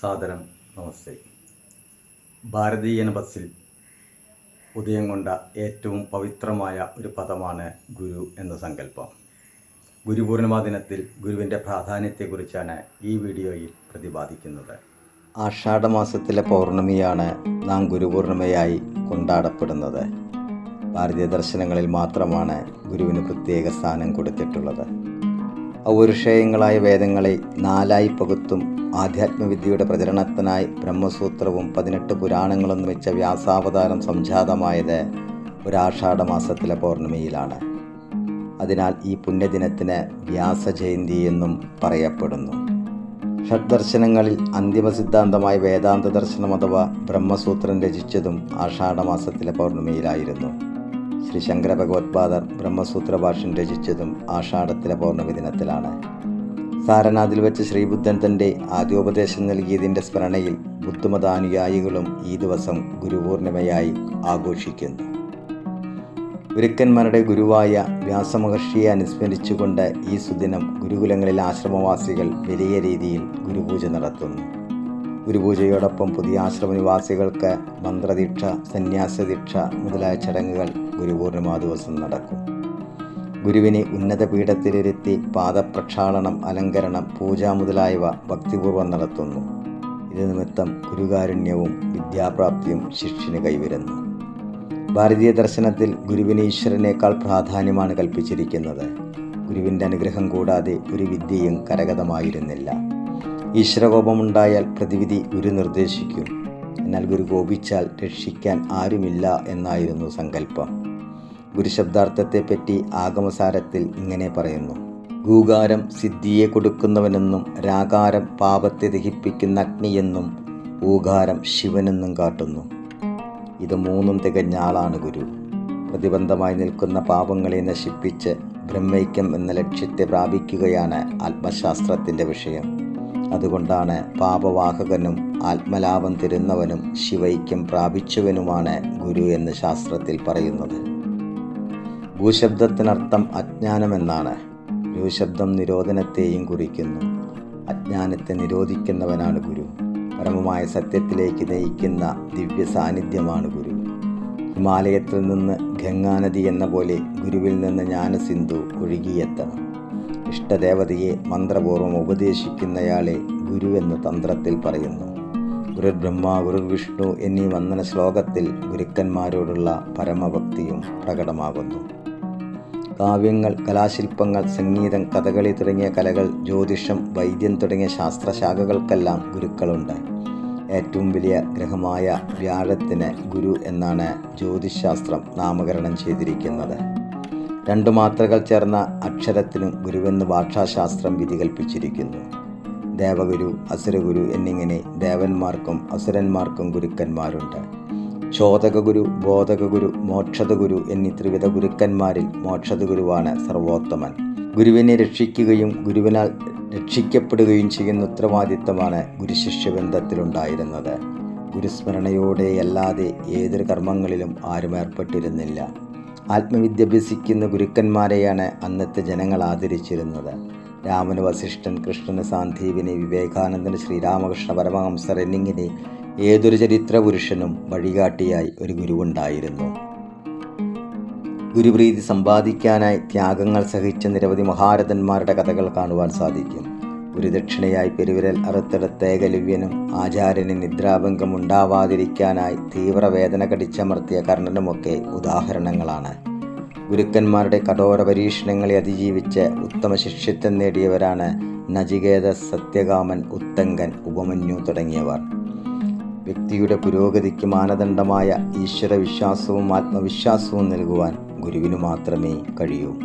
സാദരം. നമസ്തേ. ഭാരതീയന ബസ്സിൽ ഉദയം കൊണ്ട ഏറ്റവും പവിത്രമായ ഒരു പദമാണ് ഗുരു എന്ന സങ്കല്പം. ഗുരുപൂർണിമ ദിനത്തിൽ ഗുരുവിന്റെ പ്രാധാന്യത്തെക്കുറിച്ചാണ് ഈ വീഡിയോയിൽ പ്രതിപാദിക്കുന്നത്. ആഷാഢമാസത്തിലെ പൗർണമിയാണ് നാം ഗുരുപൂർണിമയായി കൊണ്ടാടപ്പെടുന്നത്. ഭാരതീയ ദർശനങ്ങളിൽ മാത്രമാണ് ഗുരുവിന് പ്രത്യേക സ്ഥാനം കൊടുത്തിട്ടുള്ളത്. ഔരുഷയങ്ങളായ വേദങ്ങളെ നാലായി പകുത്തും ആധ്യാത്മവിദ്യയുടെ പ്രചരണത്തിനായി ബ്രഹ്മസൂത്രവും പതിനെട്ട് പുരാണങ്ങളും വെച്ച വ്യാസാവതാരം സംജാതമായത് ഒരാഷാഢമാസത്തിലെ പൗർണമിയിലാണ്. അതിനാൽ ഈ പുണ്യദിനത്തിന് വ്യാസജയന്തി എന്നും പറയപ്പെടുന്നു. ഷഡ്ദർശനങ്ങളിൽ അന്തിമ സിദ്ധാന്തമായ വേദാന്ത ദർശനം അഥവാ ബ്രഹ്മസൂത്രം രചിച്ചതും ആഷാഢമാസത്തിലെ പൗർണമിയിലായിരുന്നു. ശ്രീ ശങ്കര ഭഗവത്പാദർ ബ്രഹ്മസൂത്ര ഭാഷ്യം രചിച്ചതും ആഷാഢത്തിലെ പൗർണമി ദിനത്തിലാണ്. സാരനാഥിൽ വെച്ച് ശ്രീബുദ്ധൻ തന്റെ ആദ്യോപദേശം നൽകിയതിന്റെ സ്മരണയിൽ ബുദ്ധമതാനുയായികളും ഈ ദിവസം ഗുരുപൂർണിമയായി ആഘോഷിക്കുന്നു. ഗുരുക്കന്മാരുടെ ഗുരുവായ വ്യാസമഹർഷിയെ അനുസ്മരിച്ചുകൊണ്ട് ഈ സുദിനം ഗുരുകുലങ്ങളിലെ ആശ്രമവാസികൾ വലിയ രീതിയിൽ ഗുരുപൂജ നടത്തുന്നു. ഗുരുപൂജയോടൊപ്പം പുതിയ ആശ്രമനിവാസികൾക്ക് മന്ത്രദീക്ഷ സന്യാസദീക്ഷ മുതലായ ചടങ്ങുകൾ ഗുരുപൂർണിമ ദിവസം നടക്കും. ഗുരുവിനെ ഉന്നത പീഠത്തിലിരുത്തി പാദപ്രക്ഷാളനം അലങ്കരണം പൂജ മുതലായവ ഭക്തിപൂർവം നടത്തുന്നു. ഇത് നിമിത്തം ഗുരുകാരുണ്യവും വിദ്യാപ്രാപ്തിയും ശിഷ്യന് കൈവരുന്നു. ഭാരതീയ ദർശനത്തിൽ ഗുരുവിന് ഈശ്വരനേക്കാൾ പ്രാധാന്യമാണ് കൽപ്പിച്ചിരിക്കുന്നത്. ഗുരുവിന്റെ അനുഗ്രഹം കൂടാതെ ഒരു വിദ്യയും കരഗതമായിരുന്നില്ല. ഈശ്വരകോപമുണ്ടായാൽ പ്രതിവിധി ഗുരു നിർദ്ദേശിക്കും. എന്നാൽ ഗുരു കോപിച്ചാൽ രക്ഷിക്കാൻ ആരുമില്ല എന്നായിരുന്നു സങ്കല്പം. ഗുരുശബ്ദാർത്ഥത്തെപ്പറ്റി ആഗമസാരത്തിൽ ഇങ്ങനെ പറയുന്നു. ഗൂകാരം സിദ്ധിയെ കൊടുക്കുന്നവനെന്നും രാകാരം പാപത്തെ ദഹിപ്പിക്കുന്ന അഗ്നിയെന്നും ഊകാരം ശിവനെന്നും കാട്ടുന്നു. ഇത് മൂന്നും തികഞ്ഞ ആളാണ് ഗുരു. പ്രതിബന്ധമായി നിൽക്കുന്ന പാപങ്ങളെ നശിപ്പിച്ച് ബ്രഹ്മൈക്യം എന്ന ലക്ഷ്യത്തെ പ്രാപിക്കുകയാണ് ആത്മശാസ്ത്രത്തിന്റെ വിഷയം. അതുകൊണ്ടാണ് പാപവാഹകനും ആത്മലാഭം തരുന്നവനും ശിവൈക്യം പ്രാപിച്ചവനുമാണ് ഗുരു എന്ന് ശാസ്ത്രത്തിൽ പറയുന്നത്. ഭൂശബ്ദത്തിനർത്ഥം അജ്ഞാനമെന്നാണ്. ഗുരുശബ്ദം നിരോധനത്തെയും കുറിക്കുന്നു. അജ്ഞാനത്തെ നിരോധിക്കുന്നവനാണ് ഗുരു. പരമമായ സത്യത്തിലേക്ക് നയിക്കുന്ന ദിവ്യ സാന്നിധ്യമാണ് ഗുരു. ഹിമാലയത്തിൽ നിന്ന് ഗംഗാനദി എന്ന പോലെ ഗുരുവിൽ നിന്ന് ജ്ഞാനസിന്ധു ഒഴുകിയെത്തണം. ഇഷ്ടദേവതയെ മന്ത്രപൂർവം ഉപദേശിക്കുന്നയാളെ ഗുരു എന്ന് തന്ത്രത്തിൽ പറയുന്നു. ഗുരു ബ്രഹ്മ ഗുരു വിഷ്ണു എന്നീ വന്ദന ശ്ലോകത്തിൽ ഗുരുക്കന്മാരോടുള്ള പരമഭക്തിയും പ്രകടമാകുന്നു. കാവ്യങ്ങൾ കലാശില്പങ്ങൾ സംഗീതം കഥകളി തുടങ്ങിയ കലകൾ ജ്യോതിഷം വൈദ്യം തുടങ്ങിയ ശാസ്ത്രശാഖകൾക്കെല്ലാം ഗുരുക്കളുണ്ട്. ഏറ്റവും വലിയ ഗ്രഹമായ വ്യാഴത്തിന് ഗുരു എന്നാണ് ജ്യോതിശാസ്ത്രം നാമകരണം ചെയ്തിരിക്കുന്നത്. രണ്ടു മാത്രകൾ ചേർന്ന അക്ഷരത്തിനും ഗുരുവെന്ന് ഭാഷാശാസ്ത്രം വിധി കൽപ്പിച്ചിരിക്കുന്നു ദേവഗുരു അസുരഗുരു എന്നിങ്ങനെ ദേവന്മാർക്കും അസുരന്മാർക്കും ഗുരുക്കന്മാരുണ്ട്. ചോദകഗുരു ബോധകഗുരു മോക്ഷതഗുരു എന്നീ ത്രിവിധ ഗുരുക്കന്മാരിൽ മോക്ഷതഗുരുവാണ് സർവോത്തമൻ. ഗുരുവിനെ രക്ഷിക്കുകയും ഗുരുവിനാൽ രക്ഷിക്കപ്പെടുകയും ചെയ്യുന്ന ഉത്തരവാദിത്തമാണ് ബന്ധത്തിലുണ്ടായിരുന്നത് ഗുരുസ്മരണയോടെയല്ലാതെ ഏതൊരു കർമ്മങ്ങളിലും ആരും ഏർപ്പെട്ടിരുന്നില്ല. ആത്മവിദ്യ അഭ്യസിക്കുന്ന ഗുരുക്കന്മാരെയാണ് അന്നത്തെ ജനങ്ങൾ ആദരിച്ചിരുന്നത്. രാമന് വസിഷ്ഠൻ കൃഷ്ണന് സാന്ദീപിനെ വിവേകാനന്ദന് ശ്രീരാമകൃഷ്ണ പരമഹംസർ എന്നിങ്ങനെ ഏതൊരു ചരിത്ര പുരുഷനും വഴികാട്ടിയായി ഒരു ഗുരുവുണ്ടായിരുന്നു. ഗുരുപ്രീതി സമ്പാദിക്കാനായി ത്യാഗങ്ങൾ സഹിച്ച നിരവധി മഹാരഥന്മാരുടെ കഥകൾ കാണുവാൻ സാധിക്കും. ഗുരുദക്ഷിണയായി പെരുവിരൽ അറുത്തെടുത്ത ഏകലവ്യനും ആചാര്യന് നിദ്രാഭംഗം ഉണ്ടാവാതിരിക്കാനായി തീവ്രവേദന കടിച്ചമർത്തിയ കർണനുമൊക്കെ ഉദാഹരണങ്ങളാണ്. ഗുരുക്കന്മാരുടെ കഠോര പരീക്ഷണങ്ങളെ അതിജീവിച്ച് ഉത്തമ ശിഷ്യത്വം നേടിയവരാണ് നചികേത സത്യകാമൻ ഉത്തങ്കൻ ഉപമന്യു തുടങ്ങിയവർ. വ്യക്തിയുടെ പുരോഗതിക്ക് മാനദണ്ഡമായ ഈശ്വര വിശ്വാസവും ആത്മവിശ്വാസവും നൽകുവാൻ ഗുരുവിനു മാത്രമേ കഴിയൂ.